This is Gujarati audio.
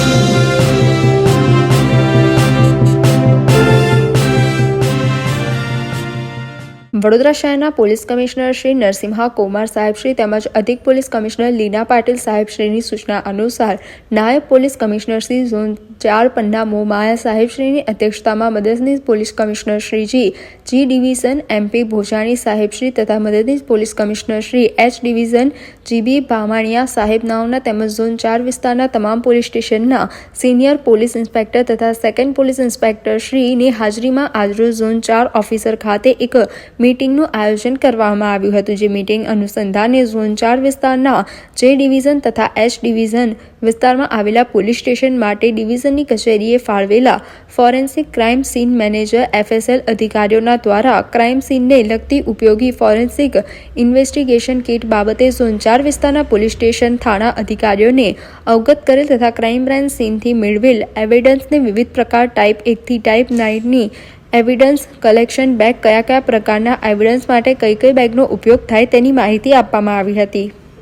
Thank you. વડોદરા શહેરના પોલીસ કમિશનર શ્રી નરસિંહા કુમાર સાહેબશ્રી તેમજ અધિક પોલીસ કમિશનર લીના પાટીલ સાહેબશ્રીની સૂચના અનુસાર નાયબ પોલીસ કમિશનર શ્રી ઝોન ચાર પન્ના મોમાયા સાહેબશ્રીની અધ્યક્ષતામાં મદદનીશ police commissioner Shriji G division MP Bhojani સાહેબશ્રી તથા મદદનીશ police commissioner Shri H division GB Bhamaniya સાહેબ નાઓના તેમજ ઝોન ચાર વિસ્તારના તમામ પોલીસ સ્ટેશનના સિનિયર પોલીસ ઇન્સ્પેક્ટર તથા સેકન્ડ પોલીસ ઇન્સ્પેક્ટર શ્રીની હાજરીમાં આજરોજ ઝોન ચાર ઓફિસર ખાતે એક મીટિંગનું આયોજન કરવામાં આવ્યું હતું, જે મીટિંગ અનુસંધાને ઝોન ચાર વિસ્તારના જે ડિવિઝન તથા એચ ડિવિઝન વિસ્તારમાં આવેલા પોલીસ સ્ટેશન માટે ડિવિઝનની કચેરીએ ફાળવેલા forensic crime scene manager FSL અધિકારીઓના દ્વારા ક્રાઇમ સીનને લગતી ઉપયોગી ફોરેન્સિક ઇન્વેસ્ટિગેશન કિટ બાબતે ઝોન ચાર વિસ્તારના પોલીસ સ્ટેશન થાણા અધિકારીઓને અવગત કરેલ તથા ક્રાઇમ બ્રાન્ચ સીનથી મેળવેલ એવિડન્સને વિવિધ પ્રકાર ટાઈપ એકથી ટાઈપ નાઇનની એવિડન્સ કલેક્શન બેગ કયા કયા પ્રકારના એવિડન્સ માટે કઈ કઈ બેગનો ઉપયોગ થાય તેની માહિતી આપવામાં આવી હતી.